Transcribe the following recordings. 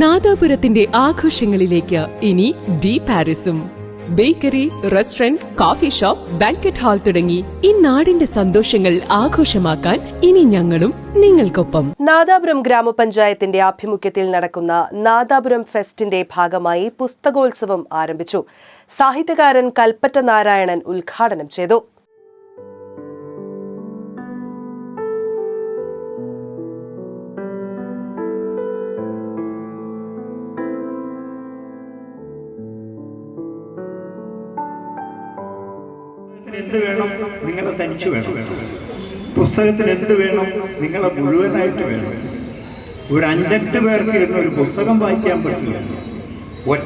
നാദാപുരത്തിന്റെ ആഘോഷങ്ങളിലേക്ക് ഇനി D പാരിസും. Bakery restaurant coffee shop banquet hall തുടങ്ങി ഈ നാടിന്റെ സന്തോഷങ്ങൾ ആഘോഷമാക്കാൻ ഇനി ഞങ്ങളും നിങ്ങൾക്കൊപ്പം. നാദാപുരം ഗ്രാമപഞ്ചായത്തിന്റെ ആഭിമുഖ്യത്തിൽ നടക്കുന്ന നാദാപുരം ഫെസ്റ്റിന്റെ ഭാഗമായി പുസ്തകോത്സവം ആരംഭിച്ചു. സാഹിത്യകാരൻ കൽപ്പറ്റ നാരായണൻ ഉദ്ഘാടനം ചെയ്തു. എന്ത് വേണം? നിങ്ങളെ തനിച്ച് വേണം. പുസ്തകത്തിന് എന്ത് വേണം? നിങ്ങളെ മുഴുവനായിട്ട് വേണം. ഒരു അഞ്ചെട്ട് പേർക്ക് ഇരുന്ന് ഒരു പുസ്തകം വായിക്കാൻ പറ്റില്ല.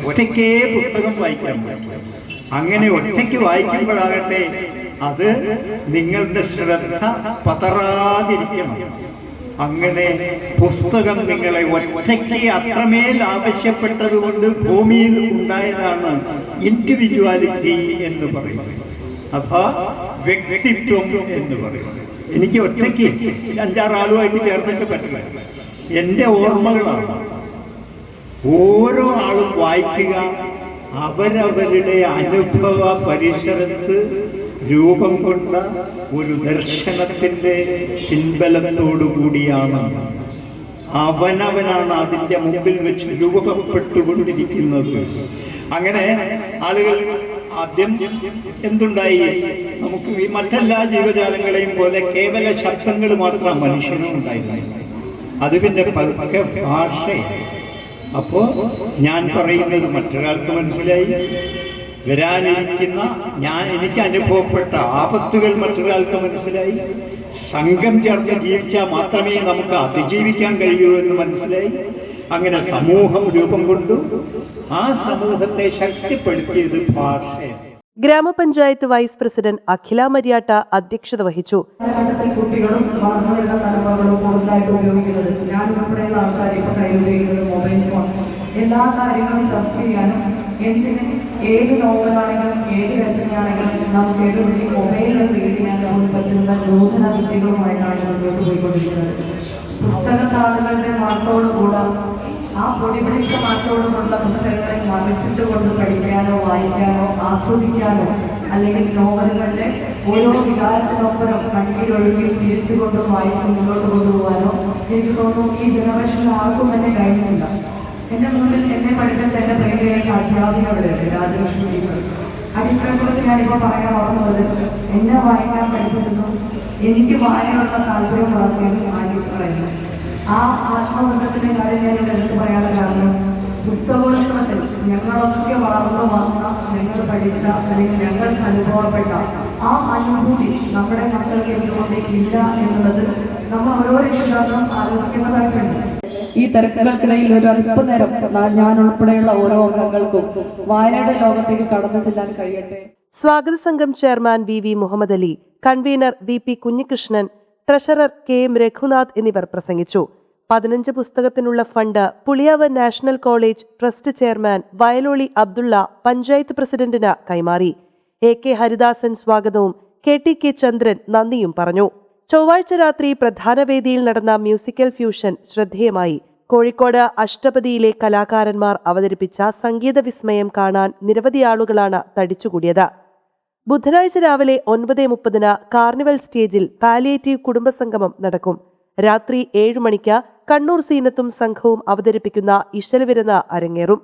ഒറ്റയ്ക്കേ പുസ്തകം വായിക്കാൻ പറ്റും. അങ്ങനെ ഒറ്റയ്ക്ക് വായിക്കുമ്പോഴാകട്ടെ അത് നിങ്ങളുടെ ശ്രദ്ധ പതറാതിരിക്കണം. അങ്ങനെ പുസ്തകം നിങ്ങളെ ഒറ്റയ്ക്ക് അത്രമേൽ ആവശ്യപ്പെട്ടതുകൊണ്ട് ഭൂമിയിൽ ഉണ്ടായതാണ് ഇൻഡിവിജ്വാലിറ്റി എന്ന് പറയുന്നത്. അഥവാ വ്യക്തിത്വം എന്ന് പറയും. എനിക്ക് ഒറ്റയ്ക്ക് അഞ്ചാറ് ആളുമായിട്ട് ചേർന്നിട്ട് പറ്റില്ല. എന്റെ ഓർമ്മകളാണ്. ഓരോ ആളും വായിക്കുക അവരവരുടെ അനുഭവ പരിസരത്ത് രൂപം കൊണ്ട ഒരു ദർശനത്തിന്റെ പിൻബലത്തോടു കൂടിയാണ് അവനവനാണ് അതിന്റെ മുമ്പിൽ വെച്ച് രൂപപ്പെട്ടുകൊണ്ടിരിക്കുന്നത്. അങ്ങനെ ആളുകൾ ആദ്യം എന്തുണ്ടായി? നമുക്ക് ഈ മറ്റെല്ലാ ജീവജാലങ്ങളെയും പോലെ കേവല ശബ്ദങ്ങൾ മാത്രം മനുഷ്യനും ഉണ്ടായിരുന്നു അത് പിന്നെ പതുക്കെ ഭാഷ അപ്പോ ഞാൻ പറയുന്നത് മറ്റൊരാൾക്ക് മനസ്സിലായി. വരാനിരിക്കുന്ന ഞാൻ എനിക്ക് അനുഭവപ്പെട്ട ആപത്തുകൾ മറ്റൊരാൾക്ക് മനസ്സിലായി. സംഘം ചേർന്ന് ജീവിച്ചാൽ മാത്രമേ നമുക്ക് അതിജീവിക്കാൻ കഴിയൂ എന്ന് മനസ്സിലായി. അങ്ങനെ സമൂഹം രൂപം കൊണ്ടു. ആ സമൂഹത്തെ ശക്തിപ്പെടുത്തിയത് ഭാഷയാണ്. ഗ്രാമപഞ്ചായത്ത് വൈസ് പ്രസിഡന്റ് അഖില മര്യാട്ട അധ്യക്ഷത വഹിച്ചു. കുട്ടികളും വളർന്നു വരുന്ന തലമുറകളും കൂടുതലായിട്ട് ഉപയോഗിക്കുന്നത്. ഞാൻ ഉൾപ്പെടെയുള്ള ആൾക്കാർ ഇപ്പോൾ കയ്യിൽ ഉപയോഗിക്കുന്നത് മൊബൈൽ ഫോൺ. എല്ലാ കാര്യങ്ങളും സെർച്ച് ചെയ്യാനും എന്തിന് ഏത് നോവലാണെങ്കിലും ഏത് രചനയാണെങ്കിലും നമുക്ക് ഏതൊരു മൊബൈലിൽ റീഡ് ചെയ്യാൻ നമുക്ക് പറ്റുന്ന നൂതന വിദ്യകളുമായിട്ടാണ് മുന്നോട്ട് പോയിക്കൊണ്ടിരിക്കുന്നത്. പുസ്തകത്താളുകളുടെ മാറ്റോടുകൂടെ ആ പൊടി പിടിച്ച മാറ്റോടുകൂടുള്ള പുസ്തകങ്ങളെ മറിച്ചിട്ട് കൊണ്ട് പഠിക്കാനോ വായിക്കാനോ ആസ്വദിക്കാനോ അല്ലെങ്കിൽ നോവലുകളുടെ ഓരോ വികാരത്തിനൊപ്പരം കണ്ണീരൊഴുകി ചിരിച്ചുകൊണ്ടും വായിച്ച് മുന്നോട്ട് കൊണ്ടുപോകാനോ എനിക്ക് തോന്നുന്നു ഈ ജനറേഷനിൽ ആർക്കും തന്നെ കഴിഞ്ഞിട്ടില്ല. എന്റെ മുന്നിൽ എന്നെ പഠിപ്പിച്ച എന്റെ പ്രിയങ്കരായ അധ്യാപിക അവിടെയുണ്ട് രാജലക്ഷ്മി ടീച്ചർ. ആ ടീച്ചറെ കുറിച്ച് ഞാനിപ്പോൾ പറയാൻ ഓർമ്മത് എന്നെ വായിക്കാൻ പഠിപ്പിച്ചതും എനിക്ക് വായനയുള്ള താല്പര്യം വളർത്തിയതും ആ ടീച്ചറായിരുന്നു. ആ ആത്മബന്ധത്തിന്റെ കാര്യം ഞാൻ ഇവിടെ എടുത്ത് പറയാനുള്ള കാരണം പുസ്തകോത്സവത്തിൽ ഞങ്ങളൊക്കെ വളർന്നു വന്ന ഞങ്ങൾ പഠിച്ച അല്ലെങ്കിൽ ഞങ്ങൾക്ക് അനുഭവപ്പെട്ട ആ അനുഭൂതി നമ്മുടെ മക്കൾക്ക് എന്തുകൊണ്ട് ഇല്ല എന്നുള്ളത് നമ്മൾ ഓരോ രക്ഷിതാക്കളും ആലോചിക്കുന്നതായിട്ടുണ്ട്. ഈ തിരക്കുകൾക്കിടയിൽ ഒരു അല്പനേരം ഞാൻ ഉൾപ്പെടെയുള്ള ഓരോ അംഗങ്ങൾക്കും വായനയുടെ ലോകത്തേക്ക് കടന്നു ചെല്ലാൻ കഴിയട്ടെ. സ്വാഗത സംഘം chairman V V Muhammad Ali convener V P Kunhikrishnan treasurer K M Raghunath എന്നിവർ പ്രസംഗിച്ചു. പതിനഞ്ച് പുസ്തകത്തിനുള്ള fund Puliyav national college trust chairman Vayaloli Abdulla panchayat പ്രസിഡന്റിന് കൈമാറി. എ കെ ഹരിദാസൻ സ്വാഗതവും കെ ടി കെ ചന്ദ്രൻ നന്ദിയും പറഞ്ഞു. ചൊവ്വാഴ്ച രാത്രി പ്രധാനവേദിയിൽ നടന്ന മ്യൂസിക്കൽ ഫ്യൂഷൻ ശ്രദ്ധേയമായി. കോഴിക്കോട് അഷ്ടപതിയിലെ കലാകാരന്മാർ അവതരിപ്പിച്ച സംഗീത വിസ്മയം കാണാൻ നിരവധി ആളുകളാണ് തടിച്ചുകൂടിയത്. ബുധനാഴ്ച രാവിലെ ഒൻപത് മുപ്പതിന് കാർണിവൽ സ്റ്റേജിൽ പാലിയേറ്റീവ് കുടുംബസംഗമം നടക്കും. രാത്രി ഏഴു മണിക്ക് കണ്ണൂർ സീനത്തും സംഘവും അവതരിപ്പിക്കുന്ന ഇശൽവിരുന്ന് അരങ്ങേറും.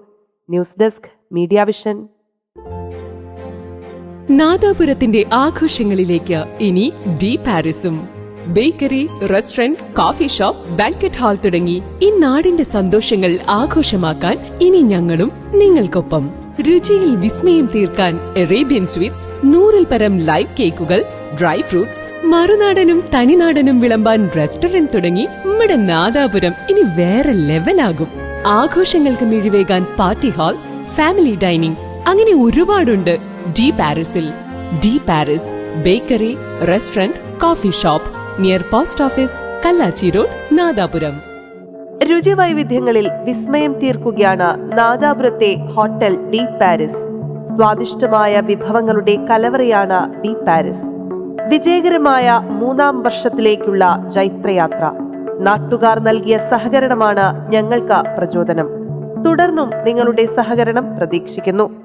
News desk media vision. നാദാപുരത്തിന്റെ ആഘോഷങ്ങളിലേക്ക് ഇനി D പാരിസും. Bakery restaurant coffee shop banquet hall തുടങ്ങി ഈ നാടിന്റെ സന്തോഷങ്ങൾ ആഘോഷമാക്കാൻ ഇനി ഞങ്ങളും നിങ്ങൾക്കൊപ്പം. രുചിയിൽ വിസ്മയം തീർക്കാൻ അറേബ്യൻ സ്വീറ്റ്സ് നൂറിൽ പരം ലൈവ് കേക്കുകൾ ഡ്രൈ ഫ്രൂട്ട്സ് മറുനാടനും തനിനാടനും വിളമ്പാൻ റെസ്റ്റോറന്റ് തുടങ്ങി നമ്മുടെ നാദാപുരം ഇനി വേറെ ലെവലാകും ആഘോഷങ്ങൾക്ക് മിഴിവേകാൻ പാർട്ടി ഹാൾ ഫാമിലി ഡൈനിങ് അങ്ങനെ ഒരുപാടുണ്ട് De പാരിസിൽ De Paris bakery restaurant coffee shop near post office Kallachi road Nadapuram രുചി വൈവിധ്യങ്ങളിൽ വിസ്മയം തീർക്കുകയാണ് നാദാപുരത്തെ ഹോട്ടൽ ഡി പാരിസ്. സ്വാദിഷ്ടമായ വിഭവങ്ങളുടെ കലവറയാണ് ഡി പാരിസ്. വിജയകരമായ മൂന്നാം വർഷത്തിലേക്കുള്ള ജൈത്രയാത്ര. നാട്ടുകാർ നൽകിയ സഹകരണമാണ് ഞങ്ങൾക്ക് പ്രചോദനം. തുടർന്നും നിങ്ങളുടെ സഹകരണം പ്രതീക്ഷിക്കുന്നു.